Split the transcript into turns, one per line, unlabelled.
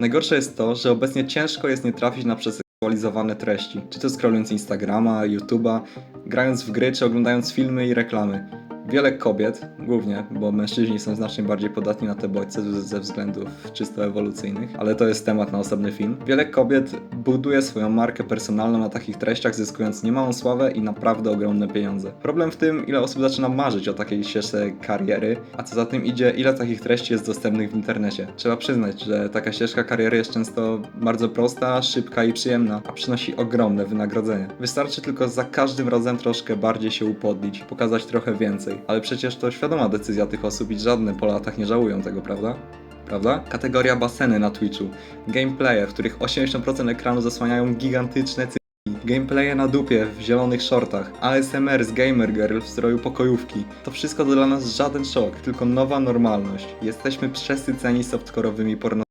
Najgorsze jest to, że obecnie ciężko jest nie trafić na przeseksualizowane treści, czy to scrollując Instagrama, YouTube'a, grając w gry, czy oglądając filmy i reklamy. Wiele kobiet, głównie, bo mężczyźni są znacznie bardziej podatni na te bodźce ze względów czysto ewolucyjnych, ale to jest temat na osobny film. Wiele kobiet buduje swoją markę personalną na takich treściach, zyskując niemałą sławę i naprawdę ogromne pieniądze. Problem w tym, ile osób zaczyna marzyć o takiej ścieżce kariery, a co za tym idzie, ile takich treści jest dostępnych w internecie. Trzeba przyznać, że taka ścieżka kariery jest często bardzo prosta, szybka i przyjemna, a przynosi ogromne wynagrodzenie. Wystarczy tylko za każdym razem troszkę bardziej się upodlić, pokazać trochę więcej, ale przecież to świadoma decyzja tych osób i żadne po latach nie żałują tego, prawda? Prawda? Kategoria baseny na Twitchu. Gameplaye, w których 80% ekranu zasłaniają gigantyczne cy... Gameplaye na dupie w zielonych shortach, ASMR z Gamer Girl w stroju pokojówki. To wszystko to dla nas żaden szok, tylko nowa normalność. Jesteśmy przesyceni softcore'owymi porno